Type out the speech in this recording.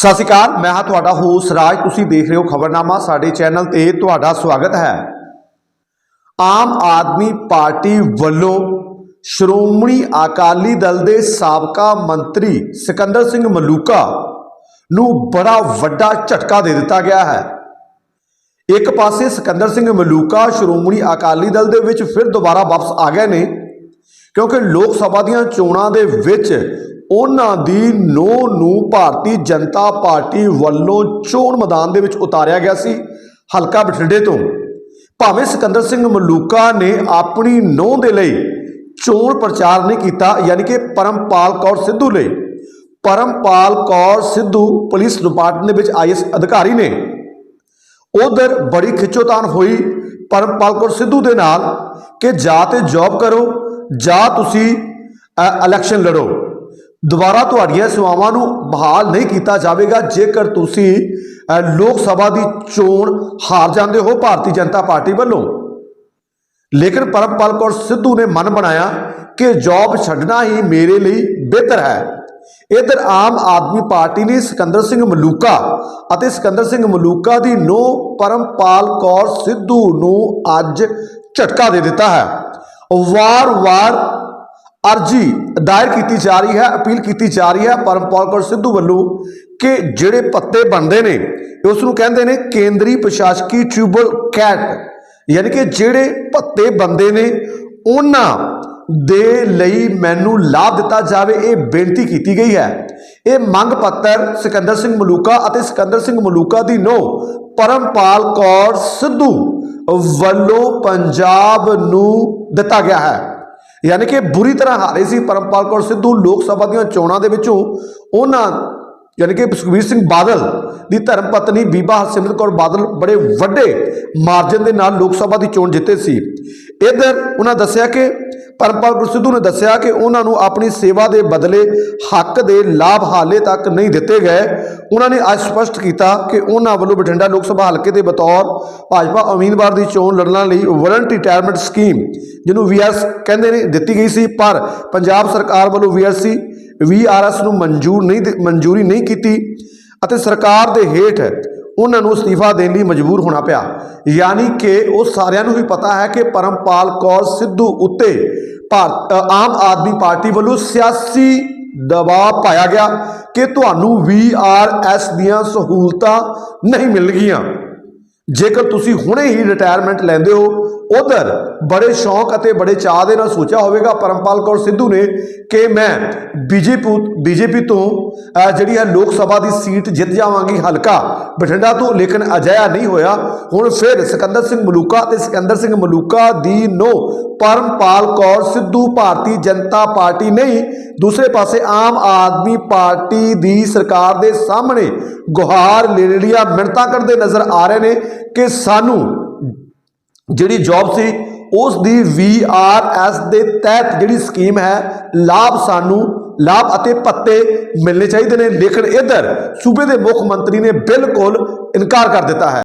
ਸਤਿ ਸ਼੍ਰੀ ਅਕਾਲ, ਮੈਂ ਹਾਂ ਤੁਹਾਡਾ ਹੋਸ ਰਾਜ। ਤੁਸੀਂ ਦੇਖ ਰਹੇ ਹੋ ਖਬਰਨਾਮਾ, ਸਾਡੇ ਚੈਨਲ ਤੇ ਤੁਹਾਡਾ ਸਵਾਗਤ ਹੈ। ਆਮ ਆਦਮੀ ਪਾਰਟੀ ਵੱਲੋਂ ਸ਼੍ਰੋਮਣੀ ਅਕਾਲੀ ਦਲ ਦੇ ਸਾਬਕਾ ਮੰਤਰੀ ਸਿਕੰਦਰ ਸਿੰਘ ਮਲੂਕਾ ਨੂੰ ਬੜਾ ਵੱਡਾ ਝਟਕਾ ਦੇ ਦਿੱਤਾ ਗਿਆ ਹੈ। ਇੱਕ ਪਾਸੇ ਸਿਕੰਦਰ ਸਿੰਘ ਮਲੂਕਾ ਸ਼੍ਰੋਮਣੀ ਅਕਾਲੀ ਦਲ ਦੇ ਵਿੱਚ ਫਿਰ ਦੁਬਾਰਾ ਵਾਪਸ ਆ ਗਏ ਨੇ, ਕਿਉਂਕਿ ਲੋਕ ਸਭਾ ਦੀਆਂ ਚੋਣਾਂ ਦੇ ਵਿੱਚ ਉਹਨਾਂ ਦੀ ਨੋ ਨੂੰ ਭਾਰਤੀ ਜਨਤਾ ਪਾਰਟੀ ਵੱਲੋਂ ਚੋਣ ਮੈਦਾਨ ਦੇ ਵਿੱਚ ਉਤਾਰਿਆ ਗਿਆ ਸੀ। ਹਲਕਾ ਬਠਿੰਡੇ ਤੋਂ। ਭਾਵੇਂ ਸਿਕੰਦਰ ਸਿੰਘ ਮਲੂਕਾ ਨੇ ਆਪਣੀ ਨੋ ਦੇ ਲਈ ਚੋਣ ਪ੍ਰਚਾਰ ਨਹੀਂ ਕੀਤਾ, ਯਾਨੀ ਕਿ ਪਰਮਪਾਲ ਕੌਰ ਸਿੱਧੂ ਲਈ। ਪਰਮਪਾਲ ਕੌਰ ਸਿੱਧੂ ਪੁਲਿਸ ਡਿਪਾਰਟਮੈਂਟ ਦੇ ਵਿੱਚ ਆਈਐਸ ਅਧਿਕਾਰੀ ਨੇ। ਉਧਰ ਬੜੀ ਖਿੱਚੋਤਾਨ ਹੋਈ ਪਰਮਪਾਲ ਕੌਰ ਸਿੱਧੂ ਦੇ ਨਾਲ ਕਿ ਜਾਂ ਤੇ ਜੌਬ ਕਰੋ ਜਾਂ ਤੁਸੀਂ ਇਲੈਕਸ਼ਨ ਲੜੋ। ਦੁਬਾਰਾ ਤੁਹਾਡੀਆਂ ਸੇਵਾਵਾਂ ਨੂੰ ਬਹਾਲ ਨਹੀਂ ਕੀਤਾ ਜਾਵੇਗਾ। ਜੇਕਰ ਤੁਸੀਂ ਲੋਕ ਸਭਾ ਦੀ ਚੋਣ ਹਾਰ ਜਾਂਦੇ ਹੋ ਭਾਰਤੀ ਜਨਤਾ ਪਾਰਟੀ ਵੱਲੋਂ। ਲੇਕਿਨ ਪਰਮਪਾਲ ਕੌਰ ਸਿੱਧੂ ਨੇ ਮਨ ਬਣਾਇਆ ਕਿ ਜੌਬ ਛੱਡਣਾ ਹੀ ਮੇਰੇ ਲਈ ਬਿਹਤਰ ਹੈ। ਇਧਰ ਆਮ ਆਦਮੀ ਪਾਰਟੀ ਨੇ ਸਿਕੰਦਰ ਸਿੰਘ ਮਲੂਕਾ ਅਤੇ ਸਿਕੰਦਰ ਸਿੰਘ ਮਲੂਕਾ ਦੀ ਨੋ ਪਰਮਪਾਲ ਕੌਰ ਸਿੱਧੂ ਨੂੰ ਅੱਜ ਝਟਕਾ ਦੇ ਦਿੱਤਾ ਹੈ। ਵਾਰ-ਵਾਰ ਅਰਜੀ ਦਾਇਰ ਕੀਤੀ ਜਾ ਰਹੀ ਹੈ, ਅਪੀਲ ਕੀਤੀ ਜਾ ਰਹੀ ਹੈ ਪਰਮਪਾਲ ਕੌਰ ਸਿੱਧੂ ਵੱਲੋਂ ਕਿ ਜਿਹੜੇ ਪੱਤੇ ਬਣਦੇ ਨੇ, ਉਸ ਨੂੰ ਕਹਿੰਦੇ ਨੇ ਕੇਂਦਰੀ ਪ੍ਰਸ਼ਾਸਕੀ ਟ੍ਰਿਬਿਊਨਲ ਕੈਟ, ਯਾਨੀ ਕਿ ਜਿਹੜੇ ਪੱਤੇ ਬੰਦੇ ਨੇ, ਉਹਨਾਂ ਦੇ ਲਈ ਮੈਨੂੰ ਲਾਭ ਦਿੱਤਾ ਜਾਵੇ, ਇਹ ਬੇਨਤੀ ਕੀਤੀ ਗਈ ਹੈ। ਇਹ ਮੰਗ ਪੱਤਰ ਸਿਕੰਦਰ ਸਿੰਘ ਮਲੂਕਾ ਅਤੇ ਸਿਕੰਦਰ ਸਿੰਘ ਮਲੂਕਾ ਦੀ ਨੋ ਪਰਮਪਾਲ ਕੌਰ ਸਿੱਧੂ ਵੱਲੋਂ ਪੰਜਾਬ ਨੂੰ ਦਿੱਤਾ ਗਿਆ ਹੈ। ਯਾਨੀ ਕਿ ਬੁਰੀ ਤਰ੍ਹਾਂ ਹਾਰੇ ਸੀ ਪਰਮਪਾਲ ਕੌਰ ਸਿੱਧੂ ਲੋਕ ਸਭਾ ਦੀਆਂ ਚੋਣਾਂ ਦੇ ਵਿੱਚੋਂ, ਉਹਨਾਂ ਯਾਨੀ ਕਿ ਸੁਖਬੀਰ ਸਿੰਘ ਬਾਦਲ ਦੀ ਧਰਮ ਪਤਨੀ ਬੀਬਾ ਹਰਸਿਮਰਤ ਕੌਰ ਬਾਦਲ ਬੜੇ ਵੱਡੇ ਮਾਰਜਨ ਦੇ ਨਾਲ ਲੋਕ ਸਭਾ ਦੀ ਚੋਣ ਜਿੱਤੇ ਸੀ। ਇਧਰ ਉਹਨਾਂ ਦੱਸਿਆ ਕਿ ਪਰਮਪਾਲ ਕੌਰ ਸਿੱਧੂ ਨੇ ਦੱਸਿਆ ਕਿ ਉਹਨਾਂ ਨੂੰ ਆਪਣੀ ਸੇਵਾ ਦੇ ਬਦਲੇ ਹੱਕ ਦੇ ਲਾਭ ਹਾਲੇ ਤੱਕ ਨਹੀਂ ਦਿੱਤੇ ਗਏ। ਉਹਨਾਂ ਨੇ ਅੱਜ ਸਪਸ਼ਟ ਕੀਤਾ ਕਿ ਉਹਨਾਂ ਵੱਲੋਂ ਬਠਿੰਡਾ ਲੋਕ ਸਭਾ ਹਲਕੇ ਦੇ ਬਤੌਰ ਭਾਜਪਾ ਉਮੀਦਵਾਰ ਦੀ ਚੋਣ ਲੜਨ ਲਈ ਵਾਰੰਟ ਰਿਟਾਇਰਮੈਂਟ ਸਕੀਮ ਜਿਹਨੂੰ ਵੀਆਰਐਸ ਕਹਿੰਦੇ ਨੇ, ਦਿੱਤੀ ਗਈ ਸੀ, ਪਰ ਪੰਜਾਬ ਸਰਕਾਰ ਵੱਲੋਂ ਵੀਆਰਸੀ ਵੀਆਰਐਸ ਨੂੰ ਮਨਜ਼ੂਰ ਨਹੀਂ ਦੇ- ਮਨਜ਼ੂਰੀ ਨਹੀਂ ਕੀਤੀ ਅਤੇ ਸਰਕਾਰ ਦੇ ਹੇਠ ਉਹਨਾਂ ਨੂੰ ਅਸਤੀਫਾ ਦੇਣ ਲਈ ਮਜਬੂਰ ਹੋਣਾ ਪਿਆ। ਯਾਨੀ ਕਿ ਉਹ ਸਾਰਿਆਂ ਨੂੰ ਹੀ ਪਤਾ ਹੈ ਕਿ ਪਰਮਪਾਲ ਕੌਰ ਸਿੱਧੂ ਉੱਤੇ ਭਾਰਤ ਆਮ ਆਦਮੀ ਪਾਰਟੀ ਵੱਲੋਂ ਸਿਆਸੀ ਦਬਾਅ ਪਾਇਆ ਗਿਆ ਕਿ ਤੁਹਾਨੂੰ ਵੀਆਰਐਸ ਦੀਆਂ ਸਹੂਲਤਾਂ ਨਹੀਂ ਮਿਲਣਗੀਆਂ। ਜੇਕਰ ਤੁਸੀਂ ਹੁਣੇ ਹੀ ਰਿਟਾਇਰਮੈਂਟ ਲੈਂਦੇ ਹੋ ਉਧਰ ਬੜੇ ਸ਼ੌਂਕ ਅਤੇ ਬੜੇ ਚਾਹ ਦੇ ਨਾਲ ਸੋਚਿਆ ਹੋਵੇਗਾ, ਪਰਮਪਾਲ ਕੌਰ ਸਿੱਧੂ ਨੇ ਕਿ ਮੈਂ ਬੀਜੇਪੀ ਬੀਜੇਪੀ ਤੋਂ ਜਿਹੜੀ ਹੈ ਲੋਕ ਸਭਾ ਦੀ ਸੀਟ ਜਿੱਤ ਜਾਵਾਂਗੀ ਹਲਕਾ ਬਠਿੰਡਾ ਤੋਂ, ਲੇਕਿਨ ਅਜਿਹਾ ਨਹੀਂ ਹੋਇਆ। ਹੁਣ ਫਿਰ ਸਿਕੰਦਰ ਸਿੰਘ ਮਲੂਕਾ ਤੇ ਸਿਕੰਦਰ ਸਿੰਘ ਮਲੂਕਾ ਦੀ ਨੋ, ਪਰਮਪਾਲ ਕੌਰ ਸਿੱਧੂ ਭਾਰਤੀ ਜਨਤਾ ਪਾਰਟੀ ਨਹੀਂ, ਦੂਸਰੇ ਪਾਸੇ ਆਮ ਆਦਮੀ ਪਾਰਟੀ ਦੀ ਸਰਕਾਰ ਦੇ ਸਾਹਮਣੇ ਗੁਹਾਰ ਲੇਲੀਆਂ ਮਿੰਨਤਾਂ ਕਰਦੇ ਨਜ਼ਰ ਆ ਰਹੇ ਨੇ ਕਿ ਸਾਨੂੰ ਜਿਹੜੀ ਜੌਬ ਸੀ, ਉਸ ਦੀ ਵੀਆਰਐਸ ਦੇ ਤਹਿਤ ਜਿਹੜੀ ਸਕੀਮ ਹੈ, ਲਾਭ ਸਾਨੂੰ ਲਾਭ ਅਤੇ ਭੱਤੇ ਮਿਲਣੇ ਚਾਹੀਦੇ ਨੇ। ਲੇਕਿਨ ਇਧਰ ਸੂਬੇ ਦੇ ਮੁੱਖ ਮੰਤਰੀ ਨੇ ਬਿਲਕੁਲ ਇਨਕਾਰ ਕਰ ਦਿੱਤਾ ਹੈ।